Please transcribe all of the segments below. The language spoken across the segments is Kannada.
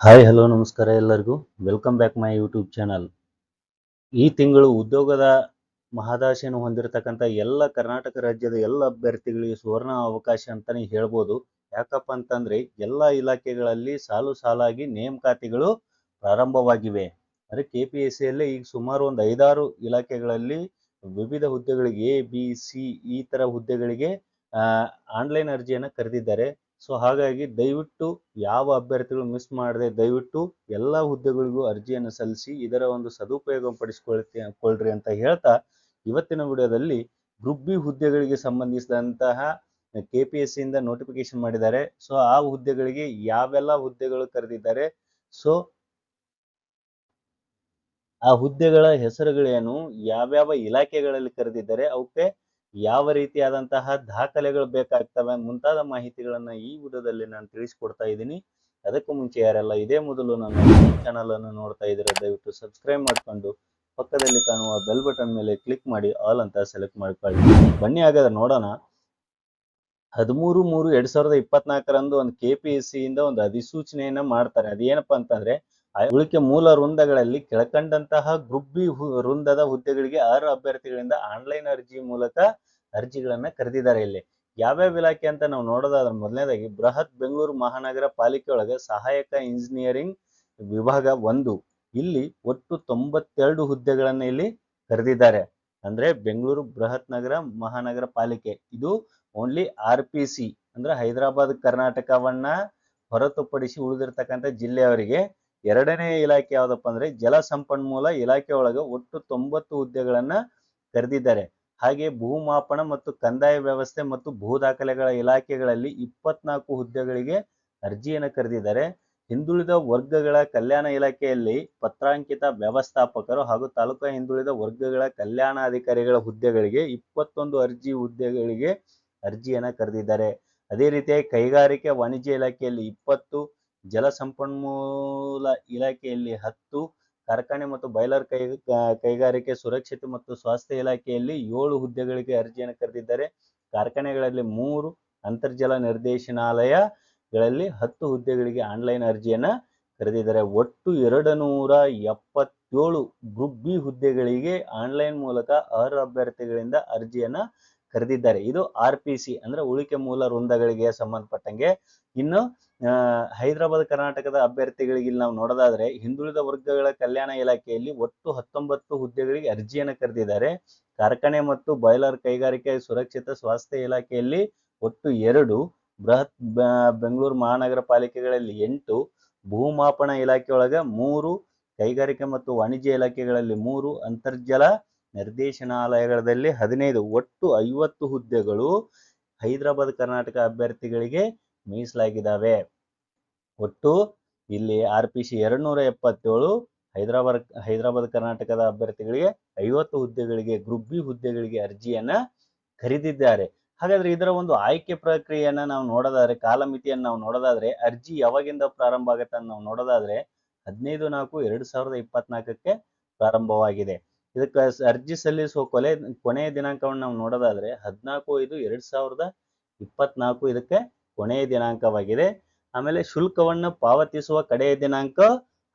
ಹಾಯ್ ಹಲೋ ನಮಸ್ಕಾರ ಎಲ್ಲರಿಗೂ. Welcome back my YouTube channel ಈ ತಿಂಗಳು ಉದ್ಯೋಗದ ಮಹದಾಶೆಯನ್ನು ಹೊಂದಿರತಕ್ಕಂಥ ಎಲ್ಲ ಕರ್ನಾಟಕ ರಾಜ್ಯದ ಎಲ್ಲ ಅಭ್ಯರ್ಥಿಗಳಿಗೆ ಸುವರ್ಣ ಅವಕಾಶ ಅಂತಾನೆ ಹೇಳ್ಬೋದು. ಯಾಕಪ್ಪ ಅಂತಂದ್ರೆ ಎಲ್ಲ ಇಲಾಖೆಗಳಲ್ಲಿ ಸಾಲು ಸಾಲಾಗಿ ನೇಮಕಾತಿಗಳು ಪ್ರಾರಂಭವಾಗಿವೆ. ಅಂದರೆ ಕೆ ಪಿ ಎಸ್ ಸಿಯಲ್ಲೇ ಈಗ ಸುಮಾರು ಒಂದು ಐದಾರು ಇಲಾಖೆಗಳಲ್ಲಿ ವಿವಿಧ ಹುದ್ದೆಗಳಿಗೆ ಎ ಬಿ ಸಿ ಈ ತರ ಹುದ್ದೆಗಳಿಗೆ ಆನ್ಲೈನ್ ಅರ್ಜಿಯನ್ನು ಕರೆದಿದ್ದಾರೆ. ಸೊ ಹಾಗಾಗಿ ದಯವಿಟ್ಟು ಯಾವ ಅಭ್ಯರ್ಥಿಗಳು ಮಿಸ್ ಮಾಡದೆ ದಯವಿಟ್ಟು ಎಲ್ಲ ಹುದ್ದೆಗಳಿಗೂ ಅರ್ಜಿಯನ್ನು ಸಲ್ಲಿಸಿ ಇದರ ಒಂದು ಸದುಪಯೋಗ ಪಡಿಸಿಕೊಳ್ಳಿ ಅಂತ ಹೇಳ್ತಾ ಇವತ್ತಿನ ವಿಡಿಯೋದಲ್ಲಿ ಗ್ರೂಪ್ ಹುದ್ದೆಗಳಿಗೆ ಸಂಬಂಧಿಸಿದಂತಹ ಕೆ ಪಿ ಎಸ್ ಸಿಯಿಂದ ನೋಟಿಫಿಕೇಶನ್ ಮಾಡಿದ್ದಾರೆ. ಸೊ ಆ ಹುದ್ದೆಗಳಿಗೆ ಯಾವೆಲ್ಲ ಹುದ್ದೆಗಳು ಕರೆದಿದ್ದಾರೆ. ಸೊ ಆ ಹುದ್ದೆಗಳ ಹೆಸರುಗಳೇನು, ಯಾವ್ಯಾವ ಇಲಾಖೆಗಳಲ್ಲಿ ಕರೆದಿದ್ದಾರೆ, ಅವಕ್ಕೆ ಯಾವ ರೀತಿಯಾದಂತಹ ದಾಖಲೆಗಳು ಬೇಕಾಗ್ತವೆ ಮುಂತಾದ ಮಾಹಿತಿಗಳನ್ನ ಈ ವಿಡಿಯೋದಲ್ಲಿ ನಾನು ತಿಳಿಸ್ಕೊಡ್ತಾ ಇದ್ದೀನಿ. ಅದಕ್ಕೂ ಮುಂಚೆ ಯಾರೆಲ್ಲ ಇದೇ ಮೊದಲು ನನ್ನ ಚಾನಲ್ ಅನ್ನು ನೋಡ್ತಾ ಇದ್ರೆ ದಯವಿಟ್ಟು ಸಬ್ಸ್ಕ್ರೈಬ್ ಮಾಡ್ಕೊಂಡು ಪಕ್ಕದಲ್ಲಿ ಕಾಣುವ ಬೆಲ್ ಬಟನ್ ಮೇಲೆ ಕ್ಲಿಕ್ ಮಾಡಿ ಆಲ್ ಅಂತ ಸೆಲೆಕ್ಟ್ ಮಾಡ್ಕೊಳ್ಳಿ. ಬನ್ನಿ ಹಾಗಾದ್ರೆ ನೋಡೋಣ. ಹದಿಮೂರು ಮೂರು ಎರಡ್ ಸಾವಿರದ ಇಪ್ಪತ್ನಾಲ್ಕರಂದು ಒಂದು ಕೆ ಪಿ ಎಸ್ ಸಿ ಇಂದ ಒಂದು ಅಧಿಸೂಚನೆಯನ್ನ ಮಾಡ್ತಾರೆ. ಅದೇನಪ್ಪಾ ಅಂತಂದ್ರೆ ಉಳಿಕೆ ಮೂಲ ವೃಂದಗಳಲ್ಲಿ ಕೆಳಕಂಡಂತಹ ಗ್ರೂಪ್ ಬಿ ವೃಂದದ ಹುದ್ದೆಗಳಿಗೆ ಆರು ಅಭ್ಯರ್ಥಿಗಳಿಂದ ಆನ್ಲೈನ್ ಅರ್ಜಿ ಮೂಲಕ ಅರ್ಜಿಗಳನ್ನ ಕರೆದಿದ್ದಾರೆ ಇಲ್ಲಿ. ಯಾವ್ಯಾವ ಇಲಾಖೆ ಅಂತ ನಾವು ನೋಡೋದಾದ್ರೆ ಮೊದಲನೇದಾಗಿ ಬೃಹತ್ ಬೆಂಗಳೂರು ಮಹಾನಗರ ಪಾಲಿಕೆ ಒಳಗೆ ಸಹಾಯಕ ಇಂಜಿನಿಯರಿಂಗ್ ವಿಭಾಗ ಒಂದು. ಇಲ್ಲಿ ಒಟ್ಟು ತೊಂಬತ್ತೆರಡು ಹುದ್ದೆಗಳನ್ನ ಇಲ್ಲಿ ಕರೆದಿದ್ದಾರೆ. ಅಂದ್ರೆ ಬೆಂಗಳೂರು ಬೃಹತ್ ನಗರ ಮಹಾನಗರ ಪಾಲಿಕೆ. ಇದು ಓನ್ಲಿ ಆರ್ ಪಿ ಸಿ ಅಂದ್ರೆ ಹೈದರಾಬಾದ್, ಕರ್ನಾಟಕವನ್ನ ಹೊರತುಪಡಿಸಿ ಉಳಿದಿರ್ತಕ್ಕಂಥ ಜಿಲ್ಲೆಯವರಿಗೆ. ಎರಡನೇ ಇಲಾಖೆ ಯಾವ್ದಪ್ಪ ಅಂದ್ರೆ ಜಲ ಸಂಪನ್ಮೂಲ ಇಲಾಖೆ ಒಳಗೆ ಒಟ್ಟು ತೊಂಬತ್ತು ಹುದ್ದೆಗಳನ್ನ ಕರೆದಿದ್ದಾರೆ. ಹಾಗೆ ಭೂಮಾಪನ ಮತ್ತು ಕಂದಾಯ ವ್ಯವಸ್ಥೆ ಮತ್ತು ಭೂ ದಾಖಲೆಗಳ ಇಲಾಖೆಗಳಲ್ಲಿ ಇಪ್ಪತ್ನಾಲ್ಕು ಹುದ್ದೆಗಳಿಗೆ ಅರ್ಜಿಯನ್ನು ಕರೆದಿದ್ದಾರೆ. ಹಿಂದುಳಿದ ವರ್ಗಗಳ ಕಲ್ಯಾಣ ಇಲಾಖೆಯಲ್ಲಿ ಪತ್ರಾಂಕಿತ ವ್ಯವಸ್ಥಾಪಕರು ಹಾಗೂ ತಾಲೂಕಾ ಹಿಂದುಳಿದ ವರ್ಗಗಳ ಕಲ್ಯಾಣಾಧಿಕಾರಿಗಳ ಹುದ್ದೆಗಳಿಗೆ ಇಪ್ಪತ್ತೊಂದು ಅರ್ಜಿ ಹುದ್ದೆಗಳಿಗೆ ಅರ್ಜಿಯನ್ನು ಕರೆದಿದ್ದಾರೆ. ಅದೇ ರೀತಿಯಾಗಿ ಕೈಗಾರಿಕೆ ವಾಣಿಜ್ಯ ಇಲಾಖೆಯಲ್ಲಿ ಇಪ್ಪತ್ತು, ಜಲಸಂಪನ್ಮೂಲ ಇಲಾಖೆಯಲ್ಲಿ ಹತ್ತು ಕಾರ್ಖಾನೆ ಮತ್ತು ಬಾಯ್ಲರ್ ಕೈ ಕೈಗಾರಿಕೆ ಸುರಕ್ಷತೆ ಮತ್ತು ಸ್ವಾಸ್ಥ್ಯ ಇಲಾಖೆಯಲ್ಲಿ ಏಳು ಹುದ್ದೆಗಳಿಗೆ ಅರ್ಜಿಯನ್ನು ಕರೆದಿದ್ದಾರೆ. ಕಾರ್ಖಾನೆಗಳಲ್ಲಿ ಮೂರು ಅಂತರ್ಜಲ ನಿರ್ದೇಶನಾಲಯಗಳಲ್ಲಿ ಹತ್ತು ಹುದ್ದೆಗಳಿಗೆ ಆನ್ಲೈನ್ ಅರ್ಜಿಯನ್ನ ಕರೆದಿದ್ದಾರೆ. ಒಟ್ಟು ಎರಡು ನೂರ ಎಪ್ಪತ್ತೇಳು ಗ್ರೂಪ್ ಬಿ ಹುದ್ದೆಗಳಿಗೆ ಆನ್ಲೈನ್ ಮೂಲಕ ಅರ್ಹ ಅಭ್ಯರ್ಥಿಗಳಿಂದ ಅರ್ಜಿಯನ್ನ ಕರೆದಿದ್ದಾರೆ. ಇದು ಆರ್ ಪಿ ಸಿ ಅಂದ್ರೆ ಉಳಿಕೆ ಮೂಲ ವೃಂದಗಳಿಗೆ ಸಂಬಂಧಪಟ್ಟಂಗೆ. ಇನ್ನು ಹೈದರಾಬಾದ್ ಕರ್ನಾಟಕದ ಅಭ್ಯರ್ಥಿಗಳಿಗೆ ಇಲ್ಲಿ ನಾವು ನೋಡೋದಾದ್ರೆ ಹಿಂದುಳಿದ ವರ್ಗಗಳ ಕಲ್ಯಾಣ ಇಲಾಖೆಯಲ್ಲಿ ಒಟ್ಟು ಹತ್ತೊಂಬತ್ತು ಹುದ್ದೆಗಳಿಗೆ ಅರ್ಜಿಯನ್ನು ಕರೆದಿದ್ದಾರೆ. ಕಾರ್ಖಾನೆ ಮತ್ತು ಬಾಯ್ಲರ್ ಕೈಗಾರಿಕೆ ಸುರಕ್ಷಿತ ಸ್ವಾಸ್ಥ್ಯ ಇಲಾಖೆಯಲ್ಲಿ ಒಟ್ಟು ಎರಡು, ಬೃಹತ್ ಬೆಂಗಳೂರು ಮಹಾನಗರ ಪಾಲಿಕೆಗಳಲ್ಲಿ ಎಂಟು, ಭೂಮಾಪನ ಇಲಾಖೆಯೊಳಗ ಮೂರು, ಕೈಗಾರಿಕೆ ಮತ್ತು ವಾಣಿಜ್ಯ ಇಲಾಖೆಗಳಲ್ಲಿ ಮೂರು, ಅಂತರ್ಜಲ ನಿರ್ದೇಶನಾಲಯಗಳಲ್ಲಿ ಹದಿನೈದು, ಒಟ್ಟು ಐವತ್ತು ಹುದ್ದೆಗಳು ಹೈದರಾಬಾದ್ ಕರ್ನಾಟಕ ಅಭ್ಯರ್ಥಿಗಳಿಗೆ ಮೀಸಲಾಗಿದ್ದಾವೆ. ಒಟ್ಟು ಇಲ್ಲಿ ಆರ್ ಪಿ ಸಿ ಎರಡ್ನೂರ ಎಪ್ಪತ್ತೇಳು, ಹೈದರಾಬಾದ್ ಹೈದರಾಬಾದ್ ಕರ್ನಾಟಕದ ಅಭ್ಯರ್ಥಿಗಳಿಗೆ ಐವತ್ತು ಹುದ್ದೆಗಳಿಗೆ, ಗ್ರೂಪ್ ಬಿ ಹುದ್ದೆಗಳಿಗೆ ಅರ್ಜಿಯನ್ನ ಕರೆದಿದ್ದಾರೆ. ಹಾಗಾದ್ರೆ ಇದರ ಒಂದು ಆಯ್ಕೆ ಪ್ರಕ್ರಿಯೆಯನ್ನ ನಾವು ನೋಡೋದಾದ್ರೆ, ಕಾಲಮಿತಿಯನ್ನು ನಾವು ನೋಡೋದಾದ್ರೆ, ಅರ್ಜಿ ಯಾವಾಗಿಂದ ಪ್ರಾರಂಭ ಆಗುತ್ತೆ ಅಂತ ನಾವು ನೋಡೋದಾದ್ರೆ, ಹದಿನೈದು ನಾಲ್ಕು ಎರಡ್ ಸಾವಿರದ ಇಪ್ಪತ್ನಾಲ್ಕಕ್ಕೆ ಪ್ರಾರಂಭವಾಗಿದೆ. ಇದಕ್ಕೆ ಅರ್ಜಿ ಸಲ್ಲಿಸುವ ಕೊಲೆ, ಕೊನೆಯ ದಿನಾಂಕವನ್ನು ನಾವು ನೋಡೋದಾದ್ರೆ, ಹದಿನಾಲ್ಕು ಐದು ಎರಡ್ ಸಾವಿರದ ಇಪ್ಪತ್ನಾಲ್ಕು ಇದಕ್ಕೆ ಕೊನೆಯ ದಿನಾಂಕವಾಗಿದೆ. ಆಮೇಲೆ ಶುಲ್ಕವನ್ನು ಪಾವತಿಸುವ ಕಡೆಯ ದಿನಾಂಕ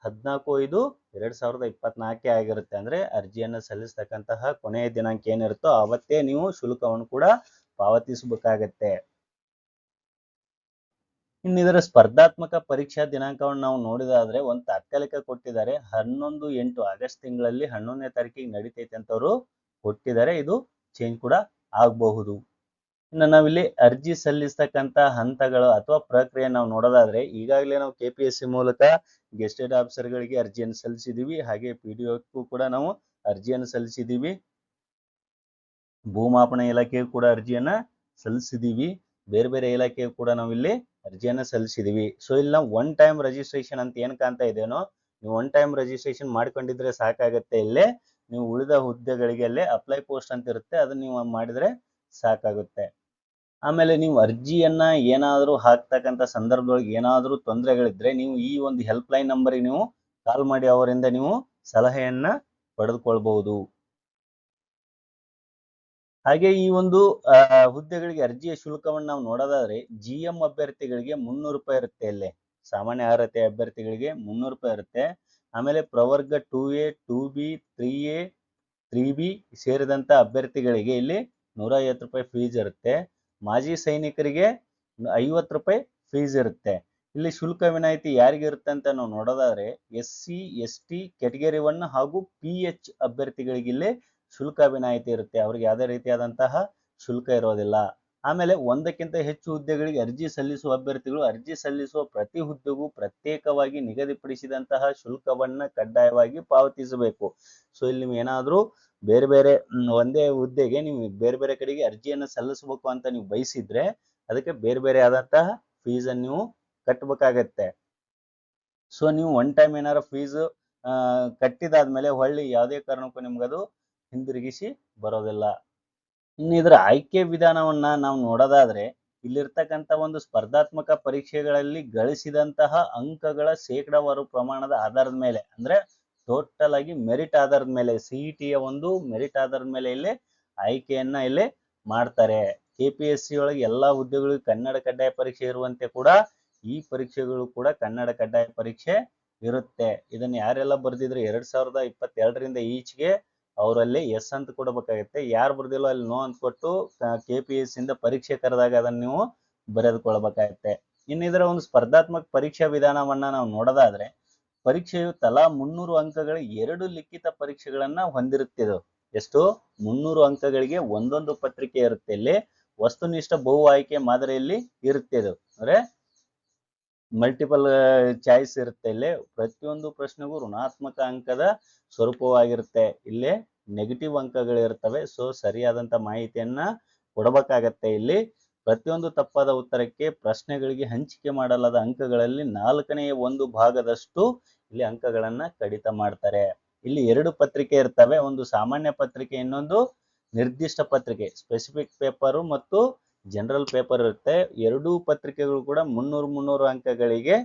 ಹದಿನಾಲ್ಕು ಐದು ಎರಡ್ ಸಾವಿರದ ಇಪ್ಪತ್ನಾಲ್ಕೇ ಆಗಿರುತ್ತೆ. ಅಂದ್ರೆ ಅರ್ಜಿಯನ್ನು ಸಲ್ಲಿಸ್ತಕ್ಕಂತಹ ಕೊನೆಯ ದಿನಾಂಕ ಏನಿರುತ್ತೋ ಅವತ್ತೇ ನೀವು ಶುಲ್ಕವನ್ನು ಕೂಡ ಪಾವತಿಸಬೇಕಾಗತ್ತೆ. ಇನ್ನು ಇದರ ಸ್ಪರ್ಧಾತ್ಮಕ ಪರೀಕ್ಷಾ ದಿನಾಂಕವನ್ನು ನಾವು ನೋಡಿದಾದ್ರೆ ಒಂದು ತಾತ್ಕಾಲಿಕ ಕೊಟ್ಟಿದ್ದಾರೆ. ಹನ್ನೊಂದು ಎಂಟು ಆಗಸ್ಟ್ ತಿಂಗಳಲ್ಲಿ ಹನ್ನೊಂದನೇ ತಾರೀಕಿಗೆ ನಡೀತೈತೆ ಅಂತವ್ರು ಕೊಟ್ಟಿದ್ದಾರೆ. ಇದು ಚೇಂಜ್ ಕೂಡ ಆಗಬಹುದು. ಇನ್ನು ನಾವಿಲ್ಲಿ ಅರ್ಜಿ ಸಲ್ಲಿಸ್ತಕ್ಕಂತ ಹಂತಗಳು ಅಥವಾ ಪ್ರಕ್ರಿಯೆ ನಾವು ನೋಡೋದಾದ್ರೆ, ಈಗಾಗಲೇ ನಾವು ಕೆ ಪಿ ಎಸ್ ಸಿ ಮೂಲಕ ಗೆಸ್ಟೆಡ್ ಆಫೀಸರ್ಗಳಿಗೆ ಅರ್ಜಿಯನ್ನು ಸಲ್ಲಿಸಿದೀವಿ. ಹಾಗೆ ಪಿ ಡಿ ಕೂಡ ನಾವು ಅರ್ಜಿಯನ್ನು ಸಲ್ಲಿಸಿದೀವಿ. ಭೂಮಾಪನ ಇಲಾಖೆಗೂ ಕೂಡ ಅರ್ಜಿಯನ್ನ ಸಲ್ಲಿಸಿದೀವಿ. ಬೇರೆ ಬೇರೆ ಇಲಾಖೆಗೂ ಕೂಡ ನಾವು ಇಲ್ಲಿ ಅರ್ಜಿಯನ್ನ ಸಲ್ಲಿಸಿದೀವಿ. ಸೊ ಇಲ್ಲಿ ನಾವು ಒನ್ ಟೈಮ್ ರಿಜಿಸ್ಟ್ರೇಷನ್ ಅಂತ ಏನ್ ಕಾಣ್ತಾ ಇದೇನೋ, ನೀವು ಒನ್ ಟೈಮ್ ರಿಜಿಸ್ಟ್ರೇಷನ್ ಮಾಡ್ಕೊಂಡಿದ್ರೆ ಸಾಕಾಗತ್ತೆ. ಇಲ್ಲೇ ನೀವು ಉಳಿದ ಹುದ್ದೆಗಳಿಗೆ ಅಲ್ಲೇ ಅಪ್ಲೈ ಪೋಸ್ಟ್ ಅಂತ ಇರುತ್ತೆ. ಅದನ್ನ ನೀವು ಮಾಡಿದ್ರೆ ಸಾಕಾಗುತ್ತೆ. ಆಮೇಲೆ ನೀವು ಅರ್ಜಿಯನ್ನ ಏನಾದರೂ ಹಾಕ್ತಕ್ಕಂಥ ಸಂದರ್ಭದೊಳಗೆ ಏನಾದರೂ ತೊಂದರೆಗಳಿದ್ರೆ ನೀವು ಈ ಒಂದು ಹೆಲ್ಪ್ ಲೈನ್ ನಂಬರ್ಗೆ ನೀವು ಕಾಲ್ ಮಾಡಿ ಅವರಿಂದ ನೀವು ಸಲಹೆಯನ್ನ ಪಡೆದುಕೊಳ್ಬಹುದು. ಹಾಗೆ ಈ ಒಂದು ಹುದ್ದೆಗಳಿಗೆ ಅರ್ಜಿಯ ಶುಲ್ಕವನ್ನು ನಾವು ನೋಡೋದಾದ್ರೆ ಜಿ ಎಂ ಅಭ್ಯರ್ಥಿಗಳಿಗೆ ಮುನ್ನೂರು ರೂಪಾಯಿ ಇರುತ್ತೆ ಇಲ್ಲಿ ಸಾಮಾನ್ಯ ಅರ್ಹತೆ ಅಭ್ಯರ್ಥಿಗಳಿಗೆ ಮುನ್ನೂರು ರೂಪಾಯಿ ಇರುತ್ತೆ. ಆಮೇಲೆ ಪ್ರವರ್ಗ two A two B three A three B ಸೇರಿದಂತ ಅಭ್ಯರ್ಥಿಗಳಿಗೆ ಇಲ್ಲಿ ನೂರ ಐವತ್ತು ರೂಪಾಯಿ ಫೀಸ್ ಇರುತ್ತೆ. ಮಾಜಿ ಸೈನಿಕರಿಗೆ ಐವತ್ತು ರೂಪಾಯಿ ಫೀಸ್ ಇರುತ್ತೆ. ಇಲ್ಲಿ ಶುಲ್ಕ ವಿನಾಯಿತಿ ಯಾರಿಗಿರುತ್ತೆ ಅಂತ ನಾವು ನೋಡೋದಾದ್ರೆ S C, S T, category one ಹಾಗೂ ಪಿ ಎಚ್ ಅಭ್ಯರ್ಥಿಗಳಿಗೆ ಇಲ್ಲಿ ಶುಲ್ಕ ವಿನಾಯಿತಿ ಇರುತ್ತೆ. ಅವ್ರಿಗೆ ಯಾವುದೇ ರೀತಿಯಾದಂತಹ ಶುಲ್ಕ ಇರೋದಿಲ್ಲ. ಆಮೇಲೆ ಒಂದಕ್ಕಿಂತ ಹೆಚ್ಚು ಹುದ್ದೆಗಳಿಗೆ ಅರ್ಜಿ ಸಲ್ಲಿಸುವ ಅಭ್ಯರ್ಥಿಗಳು ಅರ್ಜಿ ಸಲ್ಲಿಸುವ ಪ್ರತಿ ಹುದ್ದೆಗೂ ಪ್ರತ್ಯೇಕವಾಗಿ ನಿಗದಿಪಡಿಸಿದಂತಹ ಶುಲ್ಕವನ್ನ ಕಡ್ಡಾಯವಾಗಿ ಪಾವತಿಸಬೇಕು. ಸೊ ಇಲ್ಲಿ ಏನಾದರೂ ಬೇರೆ ಬೇರೆ ಒಂದೇ ಹುದ್ದೆಗೆ ನೀವು ಬೇರೆ ಬೇರೆ ಕಡೆಗೆ ಅರ್ಜಿಯನ್ನು ಸಲ್ಲಿಸಬೇಕು ಅಂತ ನೀವು ಬಯಸಿದ್ರೆ ಅದಕ್ಕೆ ಬೇರೆ ಬೇರೆ ಆದಂತಹ ಫೀಸ್ ಅನ್ನು ನೀವು ಕಟ್ಟಬೇಕಾಗತ್ತೆ ಸೊ ನೀವು ಒನ್ ಟೈಮ್ ಏನಾರ ಫೀಸ್ ಕಟ್ಟಿದಾದ್ಮೇಲೆ ಹೊಳ್ಳಿ ಯಾವುದೇ ಕಾರಣಕ್ಕೂ ನಿಮ್ಗದು ಹಿಂದಿರುಗಿಸಿ ಬರೋದಿಲ್ಲ. ಇನ್ನು ಇದರ ಆಯ್ಕೆ ವಿಧಾನವನ್ನ ನಾವು ನೋಡೋದಾದ್ರೆ ಇಲ್ಲಿರ್ತಕ್ಕಂಥ ಒಂದು ಸ್ಪರ್ಧಾತ್ಮಕ ಪರೀಕ್ಷೆಗಳಲ್ಲಿ ಗಳಿಸಿದಂತಹ ಅಂಕಗಳ ಶೇಕಡಾವಾರು ಪ್ರಮಾಣದ ಆಧಾರದ ಮೇಲೆ, ಅಂದ್ರೆ ಟೋಟಲ್ ಆಗಿ ಮೆರಿಟ್ ಆಧಾರದ ಮೇಲೆ ಸಿಇಟಿಯ ಒಂದು ಮೆರಿಟ್ ಆಧಾರದ ಮೇಲೆ ಇಲ್ಲಿ ಆಯ್ಕೆಯನ್ನ ಇಲ್ಲಿ ಮಾಡ್ತಾರೆ. ಕೆ ಪಿ ಎಸ್ ಸಿ ಒಳಗೆ ಎಲ್ಲಾ ಹುದ್ದೆಗಳಿಗೂ ಕನ್ನಡ ಕಡ್ಡಾಯ ಪರೀಕ್ಷೆ ಇರುವಂತೆ ಕೂಡ ಈ ಪರೀಕ್ಷೆಗಳು ಕೂಡ ಕನ್ನಡ ಕಡ್ಡಾಯ ಪರೀಕ್ಷೆ ಇರುತ್ತೆ. ಇದನ್ನ ಯಾರೆಲ್ಲ ಬರ್ದಿದ್ರು ಎರಡ್ ಸಾವಿರದ ಇಪ್ಪತ್ತೆರಡರಿಂದ ಈಚೆಗೆ ಅವರಲ್ಲಿ ಎಸ್ ಅಂತ ಕೊಡಬೇಕಾಗತ್ತೆ. ಯಾರು ಬರ್ದಿಲ್ಲೋ ಅಲ್ಲಿ ನೋ ಅಂತ ಕೊಟ್ಟು ಕೆ ಪಿ ಎಸ್ ಇಂದ ಪರೀಕ್ಷೆ ಕರೆದಾಗ ಅದನ್ನ ನೀವು ಬರೆದುಕೊಳ್ಬೇಕಾಗತ್ತೆ. ಇನ್ನಿದ್ರ ಒಂದು ಸ್ಪರ್ಧಾತ್ಮಕ ಪರೀಕ್ಷಾ ವಿಧಾನವನ್ನ ನಾವು ನೋಡೋದಾದ್ರೆ ಪರೀಕ್ಷೆಯು ತಲಾ ಮುನ್ನೂರು ಅಂಕಗಳ ಎರಡು ಲಿಖಿತ ಪರೀಕ್ಷೆಗಳನ್ನ ಹೊಂದಿರುತ್ತಿದ್ದು ಎಷ್ಟು? ಮುನ್ನೂರು ಅಂಕಗಳಿಗೆ ಒಂದೊಂದು ಪತ್ರಿಕೆ ಇರುತ್ತೆ. ಇಲ್ಲಿ ವಸ್ತುನಿಷ್ಠ ಬಹು ಆಯ್ಕೆ ಮಾದರಿಯಲ್ಲಿ ಇರುತ್ತೆ ಇದು. ಅಂದ್ರೆ ಮಲ್ಟಿಪಲ್ ಚಾಯ್ಸ್ ಇರುತ್ತೆ ಇಲ್ಲಿ. ಪ್ರತಿಯೊಂದು ಪ್ರಶ್ನೆಗೂ ಋಣಾತ್ಮಕ ಅಂಕದ ಸ್ವರೂಪವಾಗಿರುತ್ತೆ. ಇಲ್ಲಿ ನೆಗೆಟಿವ್ ಅಂಕಗಳಿರ್ತವೆ. ಸೊ ಸರಿಯಾದಂತ ಮಾಹಿತಿಯನ್ನ ಕೊಡಬೇಕಾಗತ್ತೆ ಇಲ್ಲಿ. ಪ್ರತಿಯೊಂದು ತಪ್ಪಾದ ಉತ್ತರಕ್ಕೆ ಪ್ರಶ್ನೆಗಳಿಗೆ ಹಂಚಿಕೆ ಮಾಡಲಾದ ಅಂಕಗಳಲ್ಲಿ ನಾಲ್ಕನೆಯ ಒಂದು ಭಾಗದಷ್ಟು ಇಲ್ಲಿ ಅಂಕಗಳನ್ನ ಕಡಿತ ಮಾಡ್ತಾರೆ. ಇಲ್ಲಿ ಎರಡು ಪತ್ರಿಕೆ ಇರ್ತವೆ, ಒಂದು ಸಾಮಾನ್ಯ ಪತ್ರಿಕೆ, ಇನ್ನೊಂದು ನಿರ್ದಿಷ್ಟ ಪತ್ರಿಕೆ. ಸ್ಪೆಸಿಫಿಕ್ ಪೇಪರು ಮತ್ತು ಜನರಲ್ ಪೇಪರ್ ಇರುತ್ತೆ. ಎರಡೂ ಪತ್ರಿಕೆಗಳು ಕೂಡ ಮುನ್ನೂರು ಮುನ್ನೂರು ಅಂಕಗಳಿಗೆ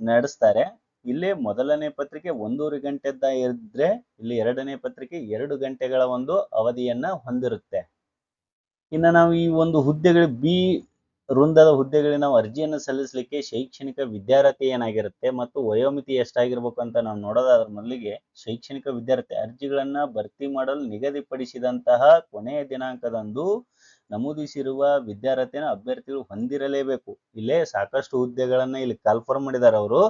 ನಡೆಸ್ತಾರೆ. ಇಲ್ಲಿ ಮೊದಲನೇ ಪತ್ರಿಕೆ ಒಂದೂರು ಗಂಟೆದ್ದ ಇದ್ರೆ, ಇಲ್ಲಿ ಎರಡನೇ ಪತ್ರಿಕೆ ಎರಡು ಗಂಟೆಗಳ ಒಂದು ಅವಧಿಯನ್ನ ಹೊಂದಿರುತ್ತೆ. ಇನ್ನು ನಾವು ಈ ಒಂದು ಹುದ್ದೆಗಳು, ಬಿ ವೃಂದದ ಹುದ್ದೆಗಳಿಗೆ ನಾವು ಅರ್ಜಿಯನ್ನು ಸಲ್ಲಿಸಲಿಕ್ಕೆ ಶೈಕ್ಷಣಿಕ ವಿದ್ಯಾರ್ಹತೆ ಏನಾಗಿರುತ್ತೆ ಮತ್ತು ವಯೋಮಿತಿ ಎಷ್ಟಾಗಿರ್ಬೇಕು ಅಂತ ನಾವು ನೋಡೋದಾದ್ರ ಮೊದಲಿಗೆ ಶೈಕ್ಷಣಿಕ ವಿದ್ಯಾರ್ಥಿ ಅರ್ಜಿಗಳನ್ನು ಭರ್ತಿ ಮಾಡಲು ನಿಗದಿಪಡಿಸಿದಂತಹ ಕೊನೆಯ ದಿನಾಂಕದಂದು ನಮೂದಿಸಿರುವ ವಿದ್ಯಾರ್ಹತೆಯನ್ನು ಅಭ್ಯರ್ಥಿಗಳು ಹೊಂದಿರಲೇಬೇಕು. ಇಲ್ಲೇ ಸಾಕಷ್ಟು ಹುದ್ದೆಗಳನ್ನ ಇಲ್ಲಿ ಕನ್ಫರ್ಮ್ ಮಾಡಿದ್ದಾರೆ ಅವರು.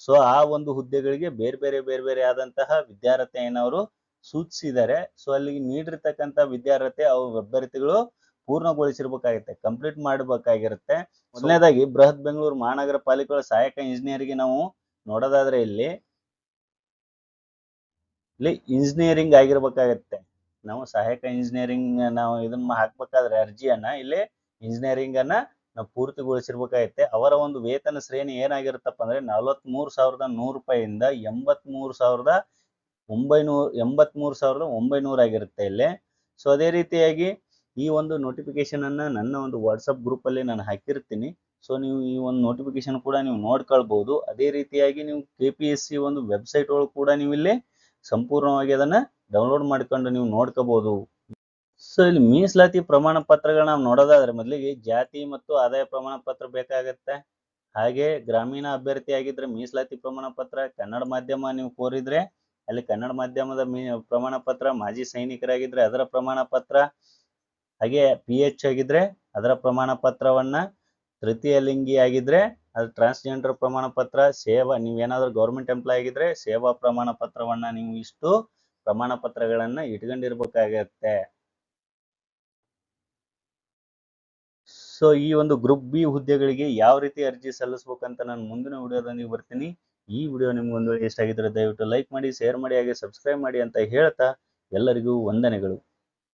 ಸೊ, ಆ ಒಂದು ಹುದ್ದೆಗಳಿಗೆ ಬೇರೆ ಬೇರೆ ಬೇರೆ ಬೇರೆ ಆದಂತಹ ವಿದ್ಯಾರ್ಹತೆಯನ್ನು ಅವರು ಸೂಚಿಸಿದ್ದಾರೆ ಸೊ ಅಲ್ಲಿ ನೀಡಿರ್ತಕ್ಕಂಥ ವಿದ್ಯಾರ್ಹತೆ ಅವು ಅಭ್ಯರ್ಥಿಗಳು ಪೂರ್ಣಗೊಳಿಸಿರ್ಬೇಕಾಗುತ್ತೆ ಕಂಪ್ಲೀಟ್ ಮಾಡಬೇಕಾಗಿರುತ್ತೆ. ಮೊದಲನೇದಾಗಿ ಬೃಹತ್ ಬೆಂಗಳೂರು ಮಹಾನಗರ ಪಾಲಿಕೆಗಳ ಸಹಾಯಕ ಇಂಜಿನಿಯರ್ಗೆ ನಾವು ನೋಡೋದಾದ್ರೆ ಇಲ್ಲಿ ಇಲ್ಲಿ ಇಂಜಿನಿಯರಿಂಗ್ ಆಗಿರ್ಬೇಕಾಗತ್ತೆ. ನಾವು ಸಹಾಯಕ ಇಂಜಿನಿಯರಿಂಗ್ ನಾವು ಇದನ್ನ ಹಾಕ್ಬೇಕಾದ್ರೆ ಅರ್ಜಿಯನ್ನ ಇಲ್ಲಿ ಇಂಜಿನಿಯರಿಂಗ್ ಅನ್ನ ನಾವು ಪೂರ್ತಿಗೊಳಿಸಿರ್ಬೇಕಾಗತ್ತೆ. ಅವರ ಒಂದು ವೇತನ ಶ್ರೇಣಿ ಏನಾಗಿರುತ್ತಪ್ಪ ಅಂದ್ರೆ ನಲ್ವತ್ ಮೂರು ಸಾವಿರದ ನೂರು ರೂಪಾಯಿಯಿಂದ ಎಂಬತ್ ಮೂರು ಸಾವಿರದ ಒಂಬೈನೂರ ಎಂಬತ್ ಮೂರು ಸಾವಿರದ ಒಂಬೈನೂರ ಆಗಿರುತ್ತೆ ಇಲ್ಲಿ. ಸೊ ಅದೇ ರೀತಿಯಾಗಿ ಈ ಒಂದು ನೋಟಿಫಿಕೇಶನ್ ಅನ್ನ ನನ್ನ ಒಂದು ವಾಟ್ಸಪ್ ಗ್ರೂಪ್ ಅಲ್ಲಿ ನಾನು ಹಾಕಿರ್ತೀನಿ. ಸೊ ನೀವು ಈ ಒಂದು ನೋಟಿಫಿಕೇಶನ್ ಕೂಡ ನೀವು ನೋಡ್ಕೊಳ್ಬಹುದು ಅದೇ ರೀತಿಯಾಗಿ ನೀವು ಕೆ ಸಿ ಒಂದು ವೆಬ್ಸೈಟ್ ಒಳಗೆ ಕೂಡ ನೀವು ಇಲ್ಲಿ ಸಂಪೂರ್ಣವಾಗಿ ಅದನ್ನ ಡೌನ್ಲೋಡ್ ಮಾಡ್ಕೊಂಡು ನೀವು ನೋಡ್ಕೋಬಹುದು ಸೊ ಇಲ್ಲಿ ಮೀಸಲಾತಿ ಪ್ರಮಾಣ ಪತ್ರಗಳನ್ನ ನಾವು ನೋಡೋದಾದ್ರೆ ಮೊದಲಿಗೆ ಜಾತಿ ಮತ್ತು ಆದಾಯ ಪ್ರಮಾಣ ಪತ್ರ ಬೇಕಾಗತ್ತೆ. ಹಾಗೆ ಗ್ರಾಮೀಣ ಅಭ್ಯರ್ಥಿ ಆಗಿದ್ರೆ ಮೀಸಲಾತಿ ಪ್ರಮಾಣ ಪತ್ರ, ಕನ್ನಡ ಮಾಧ್ಯಮ ನೀವು ಕೋರಿದ್ರೆ ಅಲ್ಲಿ ಕನ್ನಡ ಮಾಧ್ಯಮದ ಮೀ ಪ್ರಮಾಣ ಪತ್ರ, ಮಾಜಿ ಸೈನಿಕರಾಗಿದ್ರೆ ಅದರ ಪ್ರಮಾಣ ಪತ್ರ ಹಾಗೆ ಪಿ ಎಚ್ ಆಗಿದ್ರೆ ಅದರ ಪ್ರಮಾಣ ಪತ್ರವನ್ನ ತೃತೀಯ ಲಿಂಗಿ ಆಗಿದ್ರೆ ಅದು ಟ್ರಾನ್ಸ್ಜೆಂಡರ್ ಪ್ರಮಾಣ ಪತ್ರ, ಸೇವಾ, ನೀವೇನಾದ್ರೂ ಗೌರ್ಮೆಂಟ್ ಎಂಪ್ಲಾಯ್ ಆಗಿದ್ರೆ ಸೇವಾ ಪ್ರಮಾಣ ಪತ್ರವನ್ನ ನೀವು ಇಷ್ಟು ಪ್ರಮಾಣ ಪತ್ರಗಳನ್ನ ಇಟ್ಕೊಂಡಿರ್ಬೇಕಾಗತ್ತೆ. ಸೊ ಈ ಒಂದು ಗ್ರೂಪ್ ಬಿ ಹುದ್ದೆಗಳಿಗೆ ಯಾವ ರೀತಿ ಅರ್ಜಿ ಸಲ್ಲಿಸ್ಬೇಕಂತ ನಾನು ಮುಂದಿನ ವಿಡಿಯೋದಲ್ಲಿ ಬರ್ತೀನಿ. ಈ ವಿಡಿಯೋ ನಿಮ್ಗೆ ಒಂದು ವೇಳೆ ಇಷ್ಟ ಆಗಿದ್ರೆ ದಯವಿಟ್ಟು ಲೈಕ್ ಮಾಡಿ ಶೇರ್ ಮಾಡಿ, ಹಾಗೆ ಸಬ್ಸ್ಕ್ರೈಬ್ ಮಾಡಿ ಅಂತ ಹೇಳ್ತಾ ಎಲ್ಲರಿಗೂ ವಂದನೆಗಳು.